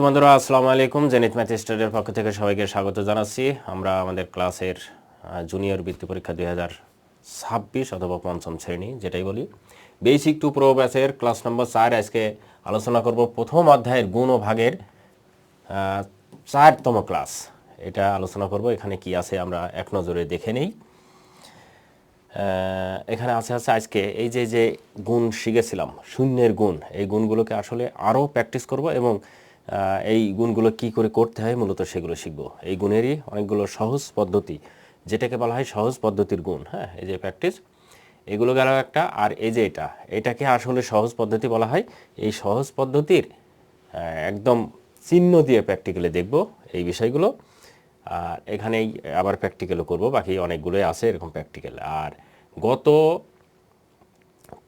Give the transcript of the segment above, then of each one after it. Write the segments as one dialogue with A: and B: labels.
A: বন্ধুরা, আসসালামু আলাইকুম। জেনিত ম্যাথ স্টাডির পক্ষ থেকে সবাইকে স্বাগত জানাচ্ছি। আমরা আমাদের ক্লাসের জুনিয়র বৃত্তি পরীক্ষা দুই হাজার ছাব্বিশ অথবা পঞ্চম শ্রেণি, যেটাই বলি। বেসিক টু প্রো ব্যাচের ক্লাস নম্বর চার আজকে আলোচনা করব প্রথম অধ্যায়ের গুণ ও ভাগের চারতম ক্লাস এটা আলোচনা করব, এখানে কি আছে আমরা এক নজরে দেখে নেই। এখানে আছে আছে আজকে এই যে যে গুণ শিখেছিলাম, শূন্যের গুণ, এই গুণগুলোকে আসলে আরও প্র্যাকটিস করব এবং এই গুণগুলো কি করে করতে হয় মূলত সেগুলো শিখব। এই গুণেরই অনেকগুলো সহজ পদ্ধতি, যেটাকে বলা হয় সহজ পদ্ধতির গুণ। হ্যাঁ এই যে প্র্যাকটিস এগুলো গেল একটা, আর এই যে এটা, এটাকে আসলে সহজ পদ্ধতি বলা হয়। এই সহজ পদ্ধতির একদম চিহ্ন দিয়ে প্র্যাকটিক্যালে দেখব এই বিষয়গুলো। আর এখানেই আবার প্র্যাকটিক্যালও করব, বাকি অনেকগুলোই আছে এরকম প্র্যাকটিক্যাল আর গত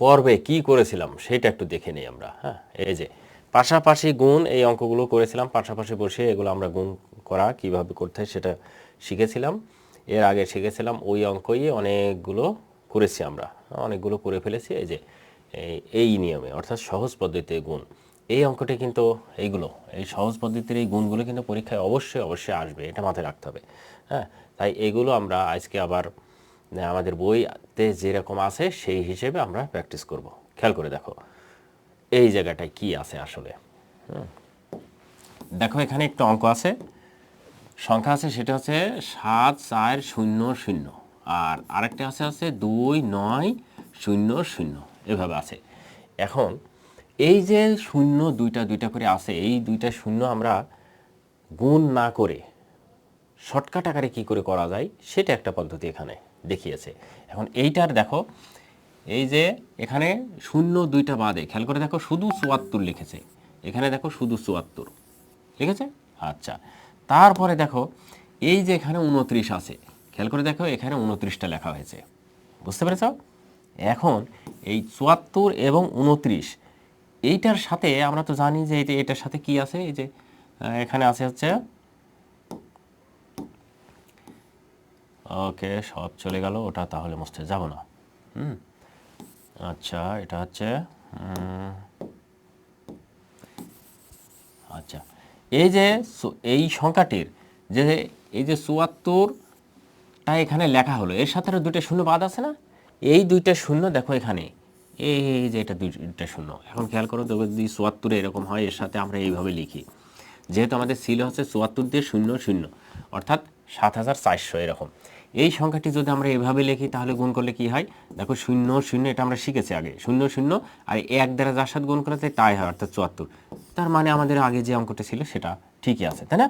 A: পর্বে কি করেছিলাম, সেটা একটু দেখে নিই আমরা। হ্যাঁ এই যে পাশাপাশি গুণ এই অঙ্কগুলো করেছিলাম, পাশাপাশি বসে এগুলো আমরা গুণ করা, কীভাবে করতে হয় সেটা শিখেছিলাম। এর আগে শিখেছিলাম ওই অঙ্কই অনেকগুলো করেছি আমরা, অনেকগুলো করে ফেলেছি, এই যে এই- নিয়মে, অর্থাৎ সহজ পদ্ধতিতে গুণ। এই অঙ্কটি কিন্তু এইগুলো, এই সহজ পদ্ধতির এই গুণগুলো কিন্তু পরীক্ষায় অবশ্যই অবশ্যই আসবে, এটা মাথায় রাখতে হবে হ্যাঁ? তাই এগুলো আমরা আজকে আবার, আমাদের বইতে যেরকম আছে সেই হিসেবে আমরা প্র্যাকটিস করব। খেয়াল করে দেখো। এই জায়গাটায় কি আছে আসলে। দেখো, এখানে একটু অঙ্ক আছে। সংখ্যা আছে, সেটা হচ্ছে সাত, চার, শূন্য শূন্য। আর আরেকটা আছে আছে দুই, নয়, শূন্য শূন্য। এভাবে আছে। এখন, এই যে শূন্য দুইটা দুইটা করে আছে, এই দুইটা শূন্য আমরা গুণ না করে শর্টকাট আকারে কী করে করা যায়, সেটা একটা পদ্ধতি এখানে দেখিয়েছে। এখন এইটার দেখো এই যে এখানে শূন্য দুইটা বাদে, খেয়াল করে দেখো শুধু চুয়াত্তর লিখেছে। এখানে দেখো শুধু চুয়াত্তর। লিখেছে? আচ্ছা। তারপরে দেখো, এই যে এখানে উনত্রিশ আছে, খেয়াল করে দেখো এখানে উনত্রিশটা লেখা হয়েছে। বুঝতে পেরেছ? এখন এই চুয়াত্তর এবং উনত্রিশ, এইটার সাথে আমরা তো জানি যে এই যে এটার সাথে কি আছে? এই যে এখানে আছে হচ্ছে ওকে, সব চলে গেল, ওটা তাহলে মুছতে যাব না। হুম? আচ্ছা এটা হচ্ছে আচ্ছা এই যে এই সংখ্যাটির যে, এই যে চুয়াত্তরটা এখানে লেখা হলো, এর সাথে দুইটা শূন্য বাদ আছে না? এই দুইটা শূন্য দেখো এখানে, এই এই যে এটা দুইটা শূন্য, এখন খেয়াল করো যদি চুয়াত্তরে এরকম হয়, এর সাথে আমরা এইভাবে লিখি, যেহেতু আমাদের ছিল হচ্ছে চুয়াত্তর দিয়ে শূন্য শূন্য, অর্থাৎ সাত হাজার চারশো এরকম। এই সংখ্যাটি যদি আমরা এভাবে লিখি, তাহলে গুণ করলে কি হয়? দেখো, শূন্য শূন্য, এটা আমরা শিখেছি আগে। শূন্য শূন্য, আর এক দ্বারা যার সাথে গুণ করা তাই হয়, অর্থাৎ চুয়াত্তর। তার মানে আমাদের আগে যে অঙ্কটা ছিল, সেটা ঠিকই আছে, তাই না?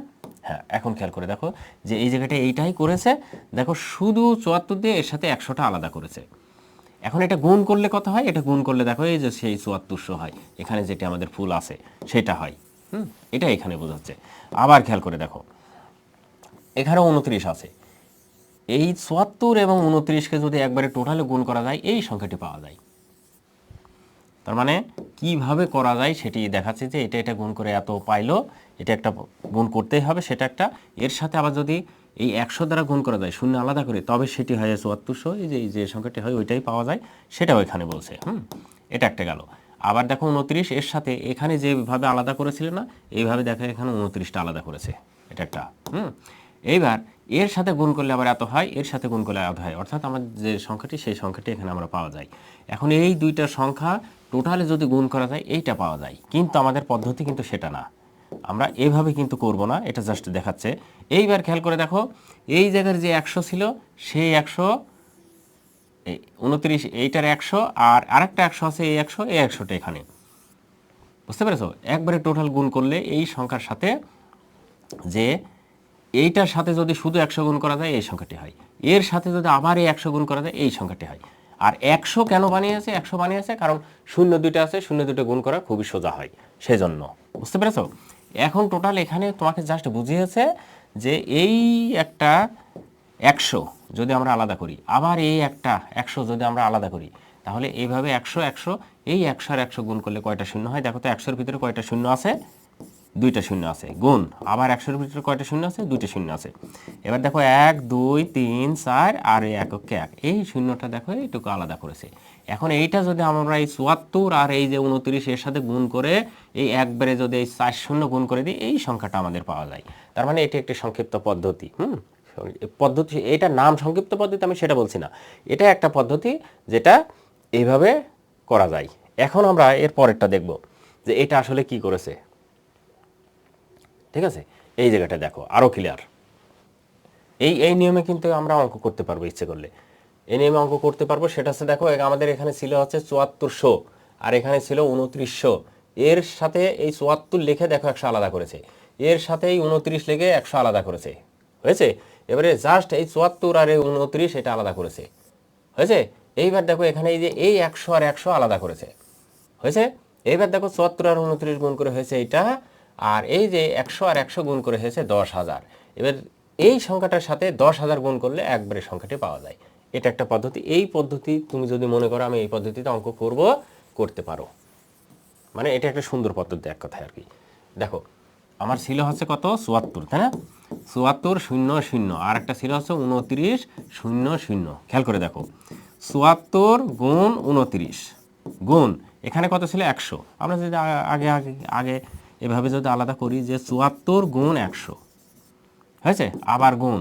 A: হ্যাঁ এখন খেয়াল করে দেখো যে এই জায়গাটা এইটাই করেছে। দেখো, শুধু চুয়াত্তর দিয়ে এর সাথে একশোটা আলাদা করেছে। এখন এটা গুণ করলে কত হয়? এটা গুণ করলে দেখো, এই যে সেই চুয়াত্তরশো হয়। এখানে যেটা আমাদের ফুল আছে, সেটা হয়। হুম, এটা এখানে বোঝাচ্ছে। আবার খেয়াল করে দেখো এখানে উনত্রিশ আছে। এই চুয়াত্তর এবং উনত্রিশকে যদি একবারে টোটালে গুণ করা যায়, এই সংখ্যাটি পাওয়া যায়। তার মানে কীভাবে করা যায় সেটি দেখাচ্ছে যে এটা এটা গুণ করে এত পাইলো, এটা একটা গুণ করতেই হবে, সেটা একটা। এর সাথে আবার যদি এই একশো দ্বারা গুণ করা যায়, শূন্য আলাদা করে, তবে সেটি হয় চুয়াত্তরশো, এই যে এই যে সংখ্যাটি হয়, ওইটাই পাওয়া যায়, সেটাও এখানে বলছে, হুম? এটা একটা গেল। আবার দেখো উনত্রিশ, এর সাথে এখানে যেভাবে আলাদা করেছিল না, এইভাবে দেখো এখানে উনত্রিশটা আলাদা করেছে, এটা একটা, হুম? এইবার এর সাথে গুণ করলে আবার এত হয়, এর সাথে গুণ করলে এত হয়। অর্থাৎ আমার যে সংখ্যাটি, সেই সংখ্যাটি এখানে আমরা পাওয়া যায়। এখন এই দুইটা সংখ্যা টোটালে যদি গুণ করা যায়, এইটা পাওয়া যায়। কিন্তু আমাদের পদ্ধতি কিন্তু সেটা না। আমরা এভাবে কিন্তু করব না, এটা জাস্ট দেখাচ্ছে। এইবার খেয়াল করে দেখো, এই জায়গার যে একশো ছিল, সেই একশো উনত্রিশ, এইটার একশো, আর আরেকটা একশো আছে, এই একশো, এই একশোটা এখানে। বুঝতে পেরেছ? একবারে টোটাল গুণ করলে এই সংখ্যার সাথে যে এইটার সাথে যদি শুধু একশো গুণ করা যায়, এই সংখ্যাটি হয়। এর সাথে যদি আবার এই একশো গুণ করা যায়, এই সংখ্যাটি হয়। আর একশো কেন বানিয়েছে? একশো বানিয়েছে কারণ শূন্য দুইটা আছে, শূন্য দুটো গুণ করা খুবই সোজা হয় সেজন্য। বুঝতে পেরেছ? এখন টোটাল এখানে তোমাকে জাস্ট বুঝিয়েছে যে এই একটা একশো যদি আমরা আলাদা করি, আবার এই একটা একশো যদি আমরা আলাদা করি, তাহলে এইভাবে একশো একশো, এই একশো আর একশো গুণ করলে কয়টা শূন্য হয়? দেখো তো, একশোর ভিতরে কয়টা শূন্য আছে? দুইটা শূন্য আছে। গুণ, আবার একশোর ভিতরে কয়টা শূন্য আছে? দুইটা শূন্য আছে। এবার দেখো এক, দুই, তিন, চার আর এই এককে এক। এই শূন্যটা দেখো, এইটুকু আলাদা করেছে। এখন এইটা যদি আমরা এই চুয়াত্তর আর এই যে উনত্রিশ এর সাথে গুণ করে এই একবারে যদি এই চার শূন্য গুণ করে দিই, এই সংখ্যাটা আমাদের পাওয়া যায়। তার মানে এটি একটি সংক্ষিপ্ত পদ্ধতি, হুম? পদ্ধতি এটা নাম সংক্ষিপ্ত পদ্ধতি আমি সেটা বলছি না। এটা একটা পদ্ধতি যেটা এইভাবে করা যায়। এখন আমরা এর পরেরটা দেখব যে এটা আসলে কি করেছে। ঠিক আছে? এই জায়গাটা দেখো আরও ক্লিয়ার এই এই নিয়মে কিন্তু আমরা অঙ্ক করতে পারব, ইচ্ছে করলে। এই নিয়মে অঙ্ক করতে পারব, সেটা হচ্ছে দেখো আমাদের এখানে ছিল হচ্ছে চুয়াত্তরশো, আর এখানে ছিল উনত্রিশশো। এর সাথে এই চুয়াত্তর লিখে দেখো একশো আলাদা করেছে। এর সাথে এই উনত্রিশ লিখে একশো আলাদা করেছে। হয়েছে? এবারে জাস্ট এই চুয়াত্তর আর এই উনত্রিশ এটা আলাদা করেছে। হয়েছে? এইবার দেখো, এখানে এই যে এই একশো আর একশো আলাদা করেছে। হয়েছে? এইবার দেখো চুয়াত্তর আর উনত্রিশ গুণ করে হয়েছে এইটা আর এই যে একশো আর একশো গুণ করে হয়েছে দশ হাজার। এবার এই সংখ্যাটার সাথে দশ হাজার গুণ করলে একবারে সংখ্যাটি পাওয়া যায়। এটা একটা পদ্ধতি। এই পদ্ধতি তুমি যদি মনে করো আমি এই পদ্ধতিতে অঙ্ক করব, করতে পারো। মানে এটা একটা সুন্দর পদ্ধতি এক কথায় আর কি। দেখো, আমার ছিল হচ্ছে কত? চুয়াত্তর, তাই না? চুয়াত্তর শূন্য শূন্য। আর একটা ছিল হচ্ছে উনত্রিশ শূন্য শূন্য। খেয়াল করে দেখো। চুয়াত্তর গুণ উনত্রিশ। গুণ। এখানে কত ছিল? একশো। আমরা যদি আগে আগে আগে এভাবে যদি আলাদা করি যে চুয়াত্তর গুণ একশো, হয়েছে? আবার গুণ,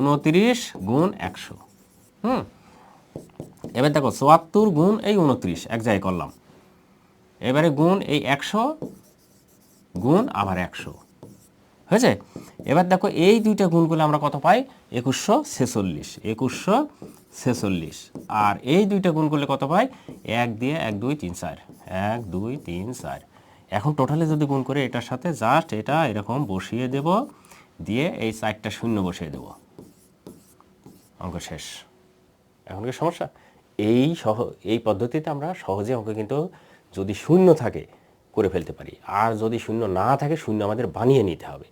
A: উনত্রিশ গুণ একশো। হুম? এবার দেখো, চুয়াত্তর গুণ এই উনত্রিশ, এক জায়গায় করলাম। এবারে গুণ এই একশো, গুণ আবার একশো। হয়েছে? এবার দেখো, এই দুইটা গুণ করলে আমরা কত পাই? একুশশো ছেচল্লিশ একুশশো ছেচল্লিশ। আর এই দুইটা গুণ করলে কত পাই? এক দিয়ে এক দুই তিন চার, এক দুই তিন চার। এখন টোটালে যদি গুণ করে এটার সাথে জাস্ট এটা এরকম বসিয়ে দেব, দিয়ে এই চারটা শূন্য বসিয়ে দেব। অঙ্ক শেষ। এখন কি সমস্যা? এই সহ, এই পদ্ধতিতে আমরা সহজে অঙ্ক কিন্তু যদি শূন্য থাকে করে ফেলতে পারি। আর যদি শূন্য না থাকে, শূন্য আমাদের বানিয়ে নিতে হবে।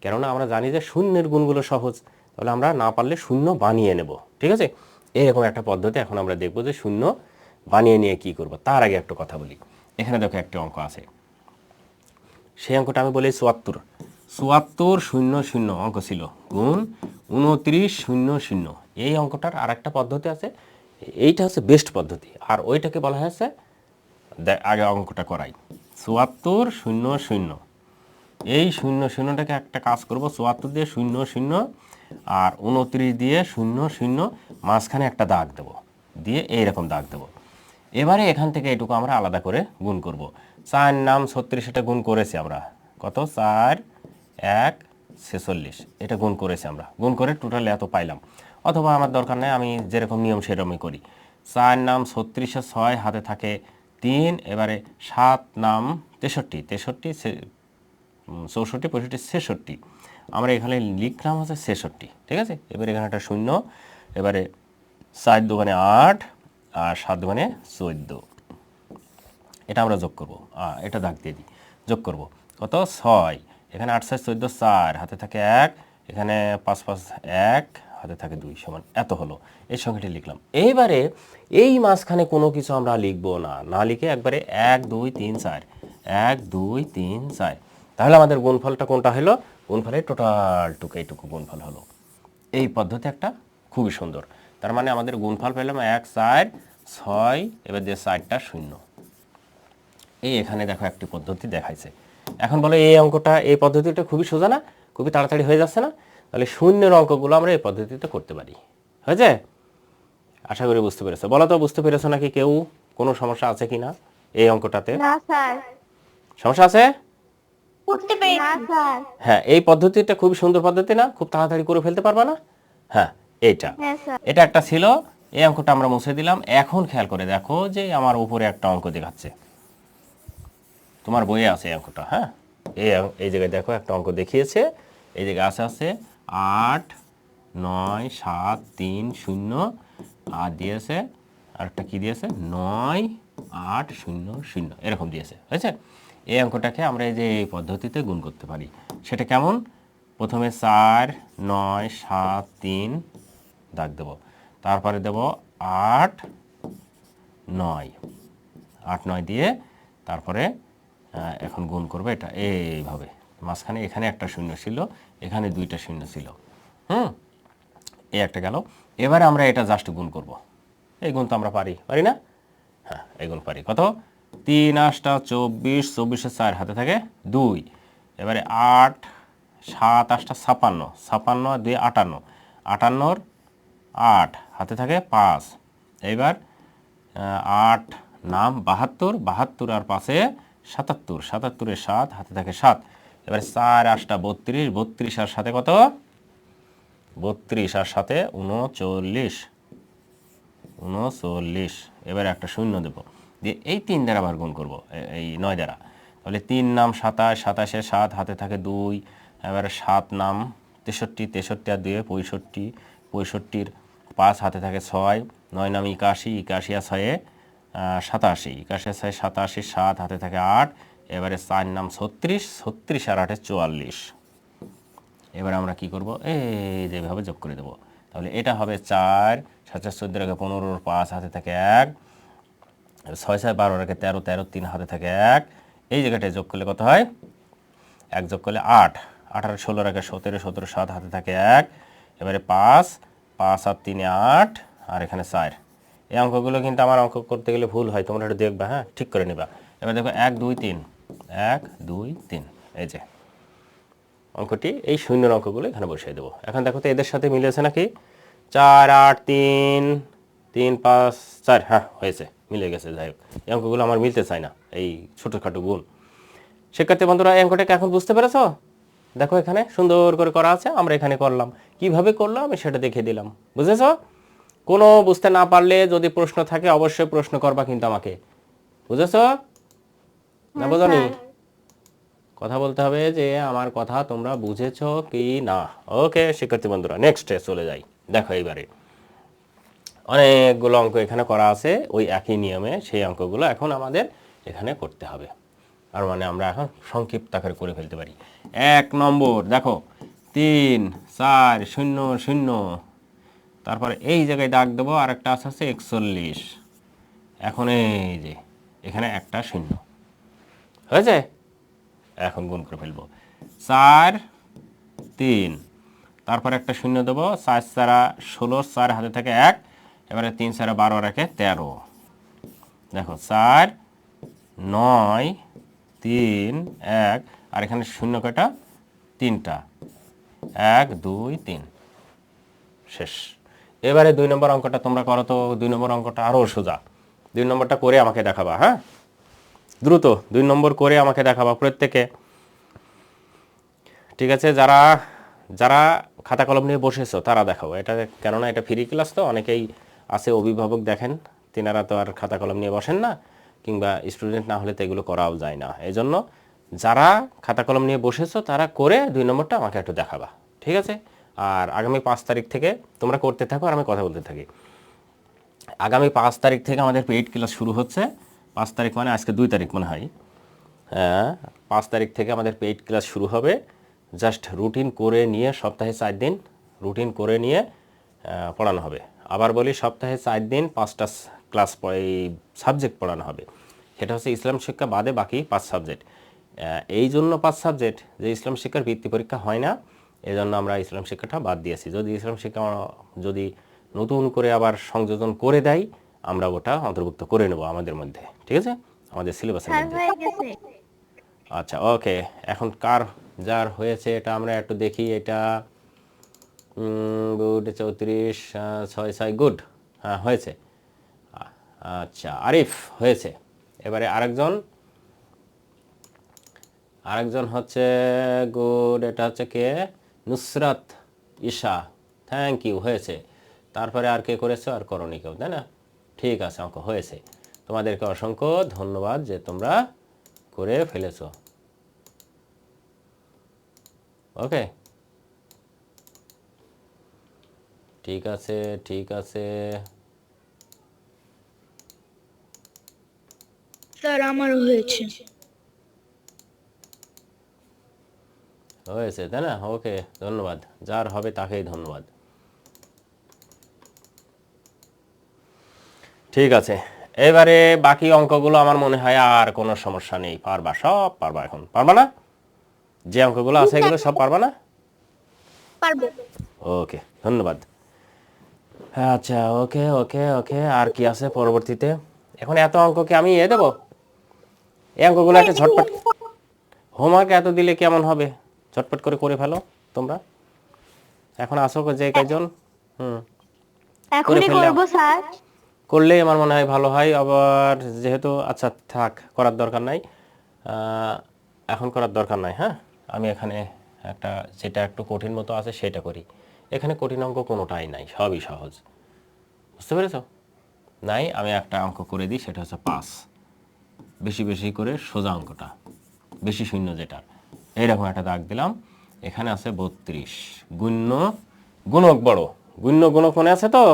A: কেননা আমরা জানি যে শূন্যের গুণগুলো সহজ। তাহলে আমরা না পারলে শূন্য বানিয়ে নেব। ঠিক আছে? এরকম একটা পদ্ধতি এখন আমরা দেখব যে শূন্য বানিয়ে নিয়ে কি করব। তার আগে একটা কথা বলি। এখানে দেখো একটা অঙ্ক আছে। সেই অঙ্কটা আমি বলি চুয়াত্তর। চুয়াত্তর শূন্য শূন্য অঙ্ক ছিল। গুণ উনত্রিশ শূন্য শূন্য। এই অঙ্কটার আর একটা পদ্ধতি আছে। এইটা হচ্ছে বেস্ট পদ্ধতি। আর ওইটাকে বলা হয়েছে আগে অঙ্কটা করাই। চুয়াত্তর শূন্য শূন্য। এই শূন্য শূন্যটাকে একটা কাজ করব, চুয়াত্তর দিয়ে শূন্য শূন্য আর উনত্রিশ দিয়ে শূন্য শূন্য মাঝখানে একটা দাগ দেব। দিয়ে এইরকম দাগ দেব। এবারে এখান থেকে এটুকু আমরা আলাদা করে গুণ করব। চার নাম ছত্রিশ এটা গুণ করেছি আমরা। কত? চার, এক, ছেচল্লিশ। এটা গুণ করেছি আমরা। গুণ করে টোটাল এত পাইলাম। অথবা আমার দরকার নেই, আমি যেরকম নিয়ম সেরকমই করি। চার নাম ছত্রিশে ছয় হাতে থাকে তিন, এবারে সাত নাম তেষট্টি। তেষট্টি চৌষট্টি, পঁয়ষট্টি, ছেষট্টি। আমরা এখানে লিখলাম হচ্ছে ছেষট্টি। ঠিক আছে? এবার এখানে একটা শূন্য। এবারে চার দোকানে আট আর সাত দোকানে চোদ্দ। এটা আমরা যোগ করব। এটা দাগ দিয়ে দিই। যোগ করব। কত? ছয়। এখানে আট, ছয়, চোদ্দ, চার। হাতে থাকে এক। এখানে পাঁচ পাঁচ, এক। হাতে থাকে দুই সমান। এত হলো। এই সংখ্যাটি লিখলাম। এইবারে এই মাঝখানে কোনো কিছু আমরা লিখব না। না লিখে একবারে এক, দুই, তিন, চার। এক, দুই, তিন, চার। তাহলে আমাদের গুণফলটা কোনটা হলো? গুণফলের টোটাল টুকু এইটুকু গুণফল হলো। এই পদ্ধতি একটা খুবই সুন্দর। তার মানে আমাদের গুণফল পেলাম এক, চার, ছয়। এবার যে চারটা শূন্য। এই এখানে দেখো একটি পদ্ধতি দেখাইছে। এখন বলো এই অঙ্কটা এই পদ্ধতিটা খুবই সোজা না? খুবই তাড়াতাড়ি হয়ে যাচ্ছে না? তাহলে শূন্যের অঙ্কগুলো আমরা এই পদ্ধতিতে করতে পারি। হয়েছে? আশা করি বুঝতে পেরেছ। বলো তো বুঝতে পেরেছ নাকি কেউ? কোনো সমস্যা আছে কি না এই অঙ্কটাতে?
B: না স্যার।
A: সমস্যা আছে?
B: করতে পেরেছি। না স্যার।
A: হ্যাঁ এই পদ্ধতিটা খুবই সুন্দর পদ্ধতি না? খুব তাড়াতাড়ি করে ফেলতে পারবা না? হ্যাঁ এইটা।
B: হ্যাঁ স্যার।
A: এটা একটা ছিল। এই অঙ্কটা আমরা মুছে দিলাম। এখন খেয়াল করে দেখো যে আমার উপরে একটা অঙ্ক দেখাচ্ছে। তোমার বইয়ে আছে এই অঙ্কটা হ্যাঁ? এই এই জায়গায় দেখো একটা অঙ্ক দেখিয়েছে। এই জায়গায় আছে আছে আট, নয়, সাত, তিন, শূন্য আর দিয়েছে। আর একটা কী দিয়েছে? নয়, আট, শূন্য শূন্য, এরকম দিয়েছে, হয়েছে? এই অঙ্কটাকে আমরা এই যে এই পদ্ধতিতে গুণ করতে পারি। সেটা কেমন? প্রথমে চার, নয়, সাত, তিন দাগ দেব। তারপরে দেব আট, নয় আট, নয় দিয়ে তারপরে এখন গুণ করবে এটা। এইভাবে। মাঝখানে এখানে একটা শূন্য ছিল, এখানে দুইটা শূন্য ছিল। হুম? এই একটা গেল। এবারে আমরা এটা জাস্ট গুণ করব। এই গুণ তো আমরা পারি। পারি না? হ্যাঁ এই গুণ পারি। কত? তিন আটটা চব্বিশ, চব্বিশে চার হাতে থাকে দুই। এবারে আট, সাত আটটা ছাপান্ন ছাপান্ন আর দুই আটান্ন। আটান্নর আট, হাতে থাকে পাঁচ। এইবার আট নাম বাহাত্তর বাহাত্তর আর পাশে সাতাত্তর, সাতাত্তরের সাত, হাতে থাকে সাত। এবারে চার আটটা বত্রিশ বত্রিশ আর সাথে কত? বত্রিশ আর সাথে উনচল্লিশ উনচল্লিশ। এবারে একটা শূন্য দেব। দিয়ে এই তিন দ্বারা আবার গুণ করব এই নয় দ্বারা। তাহলে তিন নাম সাতাশ, সাতাশে সাত, হাতে থাকে দুই। এবারে সাত নাম তেষট্টি তেষট্টি আর দুয়ে পঁয়ষট্টি, পঁয়ষট্টির পাঁচ, হাতে থাকে ছয়। নয় নাম একাশি একাশি আর ছয়ে সাতাশি। একাশি ছয় সাতাশি, সাত, হাতে থাকে আট। এবারে চার নাম ছত্রিশ ছত্রিশ আর আটে চুয়াল্লিশ। এবার আমরা কি করব? এই যেভাবে যোগ করে দেবো। তাহলে এটা হবে চার, সাত, চার, চোদ্দ রেখে পনেরোর পাঁচ, হাতে থাকে এক। ছয় ছয়, বারো রেখে তেরো তেরো, তিন, হাতে থাকে এক। এই জায়গাটায় যোগ করলে কত হয়? এক যোগ করলে আট। আঠারো, ষোলো রেখে সতেরো সতেরো, সাত, হাতে থাকে এক। এবারে পাঁচ পাঁচ আর তিনে আট। আর এখানে চার। এই অঙ্কগুলো কিন্তু আমার অঙ্ক করতে গেলে ভুল হয়, তোমরা একটু দেখবা হ্যাঁ? ঠিক করে নিবা। এবার দেখো, এক, দুই, তিন। এক, দুই, তিন। এই যে, অঙ্কটি, এই শূন্যের অঙ্কগুলো এখানে বসিয়ে দেবো। এখন দেখো তো এদের সাথে মিলেছে নাকি? চার, আট, তিন তিন, পাঁচ, চার। হ্যাঁ হয়েছে, মিলে গেছে, যাই হোক। এই অঙ্কগুলো আমার মিলতে চায় না, এই ছোটোখাটো গুণ শিক্ষার্থী বন্ধুরা, এই অঙ্কটাকে এখন বুঝতে পেরেছ? দেখো এখানে সুন্দর করে করা আছে, আমরা এখানে করলাম। কীভাবে করলাম আমি সেটা দেখে দিলাম। বুঝেছ? কোনো বুঝতে না পারলে যদি প্রশ্ন থাকে অবশ্যই প্রশ্ন করবা কিন্তু আমাকে। বুঝেছ? না বোঝনি? কথা বলতে হবে যে আমার কথা তোমরা বুঝেছ কি না? ওকে শিক্ষার্থী বন্ধুরা নেক্সটে চলে যাই। দেখো এইবারে। অনেকগুলো অঙ্ক এখানে করা আছে ওই একই নিয়মে সেই অঙ্কগুলো এখন আমাদের এখানে করতে হবে। আর মানে আমরা এখন সংক্ষিপ্ত আকারে করে ফেলতে পারি। এক নম্বর দেখো তিন চার শূন্য শূন্য। তারপরে এই জায়গায় দাগ দেবো আর একটা আছে হচ্ছে একচল্লিশ। এখন এই যে, এখানে একটা শূন্য। হয়েছে? এখন গুণ করে ফেলব। চার, তিন। তারপর একটা শূন্য দেবো, চার চারা ষোলো, চার হাতে থেকে এক। এবারে তিন চারা বারো রাখে তেরো। দেখো, চার, নয়, তিন, এক, আর এখানে শূন্য কয়টা? তিনটা। এক, দুই, তিন। শেষ। এবারে দুই নম্বর অঙ্কটা তোমরা করো তো, দুই নম্বর অঙ্কটা আরও সোজা। দুই নম্বরটা করে আমাকে দেখাবা হ্যাঁ? দ্রুত দুই নম্বর করে আমাকে দেখাবা প্রত্যেকে। ঠিক আছে, যারা যারা খাতা কলম নিয়ে বসেছো, তারা দেখাবো এটা কেননা এটা ফ্রি ক্লাস তো, অনেকেই আছে অভিভাবক দেখেন, তিনারা তো আর খাতা কলম নিয়ে বসেন না, কিংবা স্টুডেন্ট না হলে তো এগুলো করাও যায় না। এই জন্য যারা খাতা কলম নিয়ে বসেছো, তারা করে দুই নম্বরটা আমাকে একটু দেখাবা। ঠিক আছে? আর আগামী পাঁচ তারিখ থেকে তোমরা করতে থাকো আর আমি কথা বলতে থাকি। আগামী পাঁচ তারিখ থেকে আমাদের পেইড ক্লাস শুরু হচ্ছে। পাঁচ তারিখ মানে আজকে দুই তারিখ মনে হয়। হ্যাঁ পাঁচ তারিখ থেকে আমাদের পেইড ক্লাস শুরু হবে। জাস্ট রুটিন করে নিয়ে সপ্তাহে চার দিন রুটিন করে নিয়ে পড়ানো হবে। আবার বলি সপ্তাহে চার দিন পাঁচটা ক্লাস এই সাবজেক্ট পড়ানো হবে। সেটা হচ্ছে ইসলাম শিক্ষা বাদে বাকি পাঁচ সাবজেক্ট। এই জন্য পাঁচ সাবজেক্ট যে ইসলাম শিক্ষার বৃত্তি পরীক্ষা হয় না। এই জন্য আমরা ইসলাম শিক্ষাটা বাদ দিয়েছি। যদি ইসলাম শিক্ষা যদি নতুন করে আবার সংযোজন করে দেয় আমরা ওটা অন্তর্ভুক্ত করে নেব আমাদের মধ্যে। ঠিক আছে? আমাদের সিলেবাসের মধ্যে। আচ্ছা ওকে এখন কার যার হয়েছে এটা আমরা একটু দেখি। এটা গুড চৌত্রিশ ছয় ছয় গুড হ্যাঁ হয়েছে। আচ্ছা আরিফ হয়েছে। এবারে আরেকজন। আরেকজন হচ্ছে গুড এটা হচ্ছে কে? নুসরাত, ঈশা থ্যাংক ইউ হয়েছে। তারপরে আর কে করেছ? আর করনি কেউ তাই না? ঠিক আছে, অঙ্ক হয়েছে। তোমাদেরকে অসংখ্য ধন্যবাদ যে তোমরা করে ফেলেছো। ওকে? ঠিক আছে ঠিক আছে।
B: স্যার, আমারও হয়েছে।
A: হয়েছে তাই না? ওকে ধন্যবাদ। যার হবে তাকেই ধন্যবাদ। ঠিক আছে। এবারে বাকি অঙ্কগুলো আমার মনে হয় আর কোনো সমস্যা নেই। পারবা সব পারবা এখন। পারবা না? যে অঙ্কগুলো আছে এগুলো সব পারবা না?
C: পারব।
A: ওকে ধন্যবাদ। আচ্ছা ওকে ওকে ওকে আর কি আছে পরবর্তীতে? এখন এত অঙ্ক কি আমি এ দেবো? এই অঙ্কগুলো একটা ঝটপট হোমওয়ার্ক এত দিলে কেমন হবে? ঝটপট করে করে ফেলো তোমরা। এখন আসো যে কয়জন। হুম।
C: এখনই। করব স্যার।
A: করলে আমার মনে হয় ভালো হয় আবার যেহেতু আচ্ছা থাক করার দরকার নাই। এখন করার দরকার নাই হ্যাঁ? আমি এখানে একটা যেটা একটু কঠিন মতো আছে সেটা করি। এখানে কঠিন অঙ্ক কোনোটাই নাই সবই সহজ। বুঝতে পেরেছ? নাই আমি একটা অঙ্ক করে দিই সেটা হচ্ছে পাঁচ। বেশি বেশি করে সোজা অঙ্কটা বেশি শূন্য যেটা। এইরকম একটা দাগ দিলাম। এখানে আছে বত্রিশ। গুণ্য, গুণক বড়। গুণ্য, গুণক মনে আছে তো?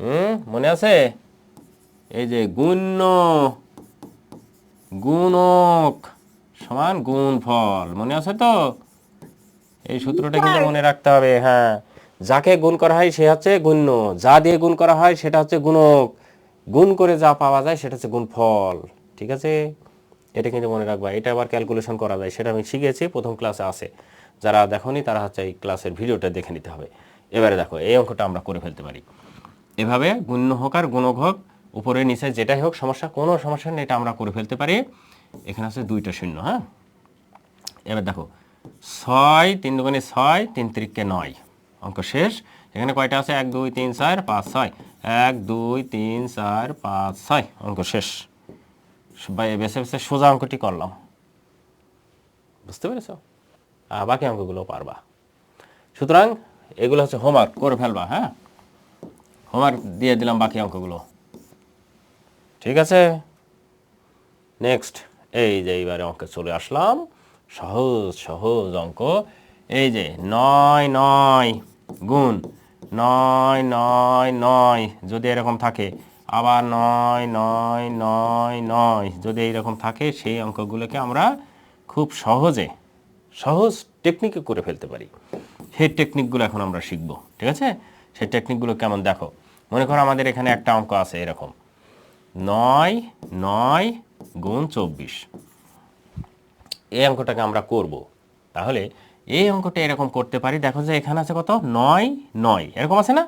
A: হুম, মনে আছে? এই যে গুণ্য, গুণক সমান গুণফল, মনে আছে তো? এই সূত্রটা কিন্তু মনে রাখতে হবে হ্যাঁ। যাকে গুণ করা হয় সে হচ্ছে গুণ্য। যা দিয়ে গুণ করা হয় সেটা হচ্ছে গুণক। গুণ করে যা পাওয়া যায় সেটা হচ্ছে গুণফল, ঠিক আছে? এটা কিন্তু মনে রাখবা, এটা আবার ক্যালকুলেশন করা যায়। সেটা আমি শিখেছি, প্রথম ক্লাসে আছে। যারা দেখোনি, তারা হচ্ছে এই ক্লাসের ভিডিওটা দেখে নিতে হবে। এবারে দেখো, এই অঙ্কটা আমরা করে ফেলতে পারি। এভাবে গুণ্য হোক আর গুণক হোক, উপরে নিচে যেটাই হোক, সমস্যা, কোনো সমস্যা নেই, এটা আমরা করে ফেলতে পারি। এখানে আছে দুইটা শূন্য হ্যাঁ? এবার দেখো, ছয়, তিন দুগুণে ছয়, তিন তিরিককে নয়। অঙ্ক শেষ। এখানে কয়টা আছে? এক, দুই, তিন, চার, পাঁচ, ছয়। এক, দুই, তিন, চার, পাঁচ, ছয়। অঙ্ক শেষ। বেছে বেছে সোজা অঙ্কটি করলাম। বুঝতে পেরেছ? বাকি অঙ্কগুলো পারবা। সুতরাং এগুলো হচ্ছে হোমওয়ার্ক করে ফেলবা হ্যাঁ? হোমওয়ার্ক দিয়ে দিলাম বাকি অঙ্কগুলো। ঠিক আছে? নেক্সট এই যে এইবারে অঙ্কে চলে আসলাম। সহজ সহজ অঙ্ক। এই যে নয় নয়, গুণ। নয় নয় নয়, যদি এরকম থাকে আবার নয় নয় নয় নয়। যদি এইরকম থাকে, সেই অঙ্কগুলোকে আমরা খুব সহজে, সহজ টেকনিকে করে ফেলতে পারি। সেই টেকনিকগুলো এখন আমরা শিখব, ঠিক আছে? সেই টেকনিকগুলো কেমন? দেখো, মনে করো আমাদের এখানে একটা অঙ্ক আছে এরকম। নয় নয় গুণ চব্বিশ। এই অঙ্কটাকে আমরা করব। তাহলে এই অঙ্কটা এরকম করতে পারি। দেখো যে এখানে আছে কত? নয় নয়। এরকম আছে না?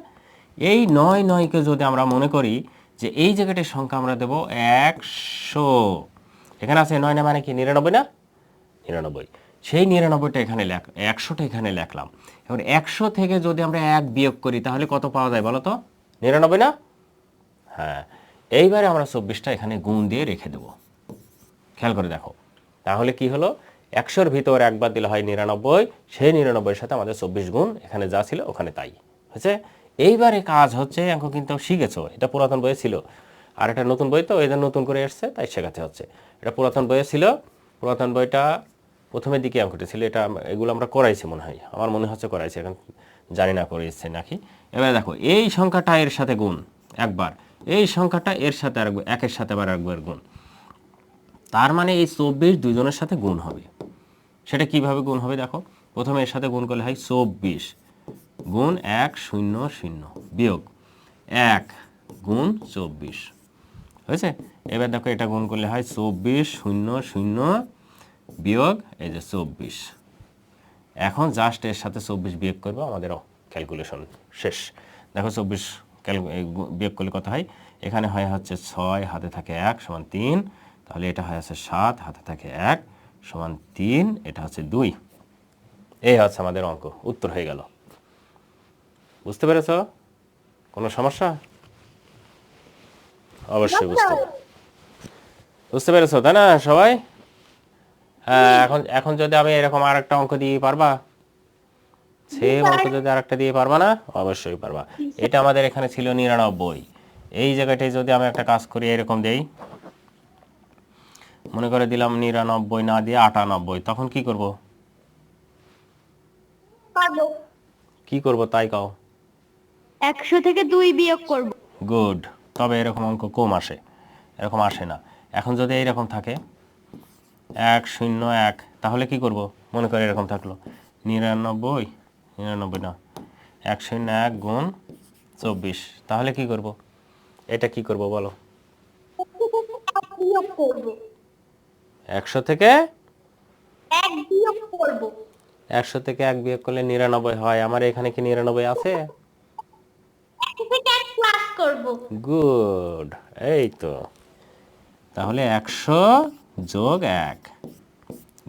A: এই নয়, নয়কে যদি আমরা মনে করি যে এই জায়গাটির সংখ্যা আমরা দেব একশো। এখানে আছে নয় না মানে কি? নিরানব্বই না? নিরানব্বই। সেই নিরানব্বইটা এখানে লেখ, একশোটা এখানে লেখলাম। এবার একশো থেকে যদি আমরা এক বিয়োগ করি, তাহলে কত পাওয়া যায় বলো তো? নিরানব্বই না? হ্যাঁ। এইবারে আমরা চব্বিশটা এখানে গুণ দিয়ে রেখে দেব। খেয়াল করে দেখো। তাহলে কি হলো? একশোর ভিতর একবার দিলে হয় নিরানব্বই, সেই নিরানব্বইয়ের সাথে আমাদের চব্বিশ গুণ এখানে যা ছিল ওখানে তাই। হয়েছে? এইবারে কাজ হচ্ছে অঙ্ক কিন্তু শিখেছো, এটা পুরাতন বইয়ে ছিল। আর এটা নতুন বই তো, এদের নতুন করে এসছে, তাই শেখাতে হচ্ছে। এটা পুরাতন বইয়ে ছিল, পুরাতন বইটা প্রথমের দিকে অঙ্কটা ছিল, এটা এগুলো আমরা করাইছি মনে হয়, আমার মনে হচ্ছে করাইছি, এখন জানি না করেছে নাকি। এবার দেখো, এই সংখ্যাটা এর সাথে গুণ, একবার। এই সংখ্যাটা এর সাথে আর একের সাথে আবার একবার গুণ। তার মানে এই চব্বিশ দুজনের সাথে গুণ হবে। সেটা কীভাবে গুণ হবে দেখো, প্রথমে এর সাথে গুণ করলে হয় চব্বিশ। গুণ এক শূন্য শূন্য বিয়োগ এক গুণ চব্বিশ। হয়েছে? এবার দেখো এটা গুণ করলে হয় চব্বিশ শূন্য শূন্য বিয়োগ এই যে চব্বিশ। এখন জাস্ট এর সাথে চব্বিশ বিয়োগ করব আমাদের ক্যালকুলেশন শেষ। দেখো চব্বিশ বিয়োগ করলে কত হয়? এখানে হয় হচ্ছে ছয়, হাতে থাকে এক সমান তিন, তাহলে এটা হয় হচ্ছে সাত, হাতে থাকে এক সমান তিন, এটা হচ্ছে দুই। এই হচ্ছে আমাদের অঙ্ক, উত্তর হয়ে গেল। বুঝতে পেরেছ? কোনো সমস্যা? অবশ্যই বুঝতে বুঝতে পেরেছ তাই না সবাই? হ্যাঁ এখন এখন যদি আমি এরকম আর একটা অঙ্ক দিয়ে পারবা? সেম অঙ্ক যদি আর একটা দিয়ে পারবা না? অবশ্যই পারবা। এটা আমাদের এখানে ছিল নিরানব্বই। এই জায়গাটায় যদি আমি একটা কাজ করি এরকম দেই। মনে করে দিলাম নিরানব্বই না দিয়ে আটানব্বই। তখন কি করব? কি করব তাই কাও।
C: একশো থেকে দুই বিয়োগ করব।
A: গুড। তবে এরকম অঙ্ক কম আসে। এরকম আসে না। এখন যদি এইরকম থাকে এক শূন্য এক তাহলে কি করব? মনে করে এরকম থাকল। নিরানব্বই নিরানব্বই না। এক শূন্য এক গুণ চব্বিশ তাহলে কি করব? এটা কি করব বলো? একশো থেকে একশো থেকে এক বিয়োগ করলে নিরানব্বই হয়। আমার এখানে কি নিরানব্বই আছে?
C: করব।
A: গুড এই তো। তাহলে একশো যোগ এক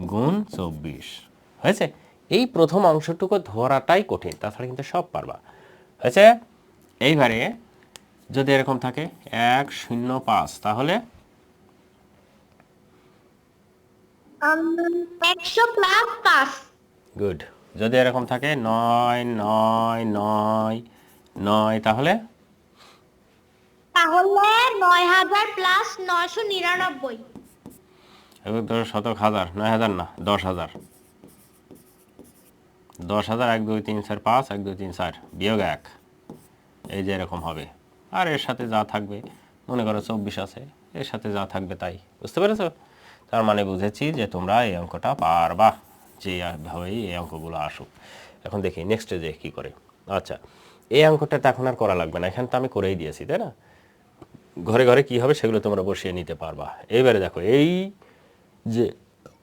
A: গুণ চব্বিশ। হয়েছে? এই প্রথম অংশটুকু ধরাটাই কঠিন তাছাড়া কিন্তু সব পারবা। হয়েছে? এইবারে যদি এরকম থাকে এক শূন্য পাঁচ তাহলে? গুড যদি এরকম থাকে নয় নয় নয় নয় তাহলে?
C: তাহলে নয় হাজার প্লাস নয়শো নিরানব্বই।
A: এবার ধরো শতক হাজার নয় হাজার না দশ হাজার। দশ হাজার এক দুই তিন চার পাঁচ এক দুই তিন চার বিয়োগ এক। এই যে এরকম হবে। আর এর সাথে যা থাকবে মনে করো চব্বিশ আছে এর সাথে যা থাকবে তাই। বুঝতে পেরেছ? তার মানে বুঝেছি যে তোমরা এই অঙ্কটা পারবা যে ভাবেই এই অঙ্কগুলো আসুক। এখন দেখি নেক্সটে যে কী করে। আচ্ছা এই অঙ্কটা তো এখন আর করা লাগবে না, এখানে তো আমি করেই দিয়েছি, তাই না? ঘরে ঘরে কি হবে সেগুলো তোমরা বসিয়ে নিতে পারবা। এইবারে দেখো, এই যে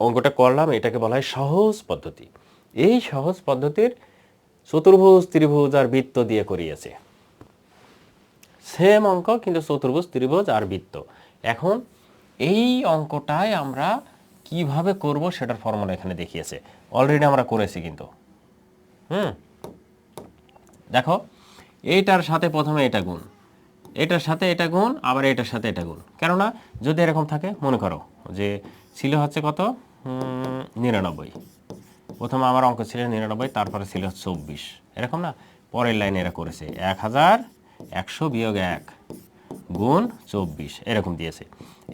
A: অঙ্কটা করলাম, এটাকে বলা হয় সহজ পদ্ধতি। এই সহজ পদ্ধতির চতুর্ভুজ, ত্রিভুজ আর বৃত্ত দিয়ে করিয়েছে। সেম অঙ্ক, কিন্তু চতুর্ভুজ, ত্রিভুজ আর বৃত্ত। এখন এই অঙ্কটাই আমরা কীভাবে করব সেটার ফর্মুলা এখানে দেখিয়েছে। অলরেডি আমরা করেছি কিন্তু। হুম? দেখো এইটার সাথে প্রথমে এটা গুণ। এটার সাথে এটা গুণ, আবার এটার সাথে এটা গুণ। কেননা, যদি এরকম থাকে, মনে করো যে ছিল হচ্ছে কত? নিরানব্বই। প্রথমে আমার অঙ্ক ছিল নিরানব্বই, তারপরে ছিল চব্বিশ। এরকম না? পরের লাইনে এরা করেছে এক হাজার একশো বিয়োগ এক গুণ চব্বিশ। এরকম দিয়েছে।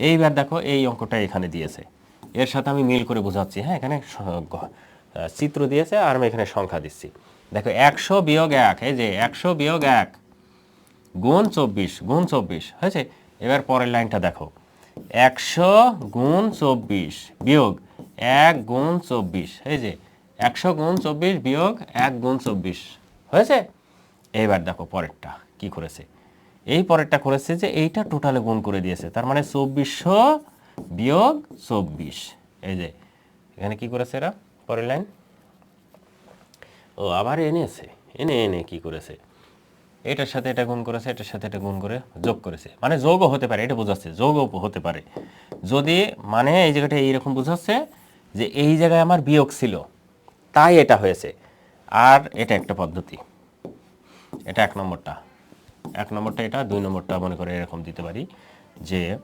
A: এইবার দেখো, এই অঙ্কটা এখানে দিয়েছে। এর সাথে আমি মিল করে বোঝাচ্ছি। হ্যাঁ এখানে চিত্র দিয়েছে, আর আমি এখানে সংখ্যা দিচ্ছি। দেখো একশো বিয়োগ এক, এই যে একশো বিয়োগ এক, গুণ চব্বিশ গুণ চব্বিশ, হয়েছে? এবার পরের লাইনটা দেখো। একশো গুণ চব্বিশ বিয়োগ এক গুণ চব্বিশ, এই যে একশো গুণ চব্বিশ বিয়োগ এক গুণ চব্বিশ, হয়েছে? এইবার দেখো পরেরটা কি করেছে। এই পরেরটা করেছে যে এইটা টোটালে গুণ করে দিয়েছে, তার মানে চব্বিশশো বিয়োগ চব্বিশ, এই যে এখানে কি করেছে এরা? পরের লাইন। ও আবার এনেছে। এনে এনে কি করেছে? এটার সাথে এটা গুণ করেছে, এটার সাথে এটা গুণ করে যোগ করেছে। মানে যোগও হতে পারে, এটা বোঝাচ্ছে যোগও হতে পারে। যদি মানে এই জায়গাটা এইরকম বোঝাচ্ছে যে এই জায়গায় আমার বিয়োগ ছিল, তাই এটা হয়েছে। আর এটা একটা পদ্ধতি। এটা এক নম্বরটা। এক নম্বরটা এটা, দুই নম্বরটা মনে করে এরকম দিতে পারি যে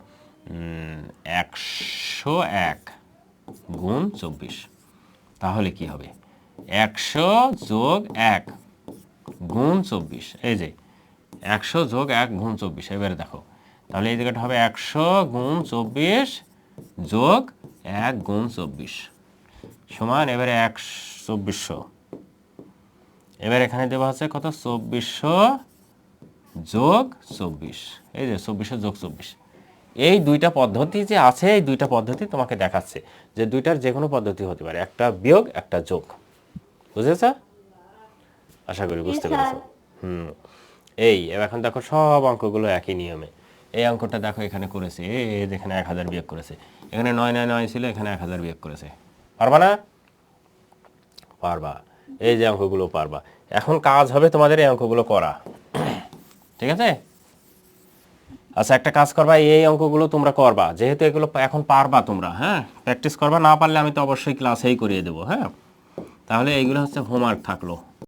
A: একশো এক গুণ চব্বিশ। তাহলে কি হবে? একশো যোগ এক গুণ চব্বিশ। এই যে, একশো যোগ এক গুণ চব্বিশ, এবারে দেখো। তাহলে এই জায়গাটা হবে একশো গুণ চব্বিশ যোগ এক গুণ চব্বিশ সমান এবারে এক চব্বিশশো। এবার এখানে দেওয়া আছে কত? চব্বিশশো যোগ চব্বিশ। এই যে, চব্বিশশো যোগ চব্বিশ। এই দুইটা পদ্ধতি যে আছে, এই দুইটা পদ্ধতি তোমাকে দেখাচ্ছে যে দুইটার যে কোনো পদ্ধতি হতে পারে, একটা বিয়োগ, একটা যোগ। বুঝেছ আশা করি বুঝতে। পেরেছ হুম। এই এখন দেখো সব অঙ্কগুলো একই নিয়মে। এই অঙ্কটা দেখো এখানে করেছে। যেখানে এক হাজার বিয়োগ করেছে। এখানে নয় নয় নয় ছিল এখানে এক হাজার বিয়োগ করেছে। পারবা না? পারবা। এই যে অঙ্কগুলো পারবা। এখন কাজ হবে তোমাদের এই অঙ্কগুলো করা। ঠিক আছে? আচ্ছা একটা কাজ করবা এই অঙ্কগুলো তোমরা করবা। যেহেতু এগুলো এখন পারবা তোমরা হ্যাঁ? প্র্যাকটিস করবা না পারলে আমি তো অবশ্যই ক্লাসেই করিয়ে দেবো হ্যাঁ? তাহলে এইগুলো হচ্ছে হোমওয়ার্ক থাকল।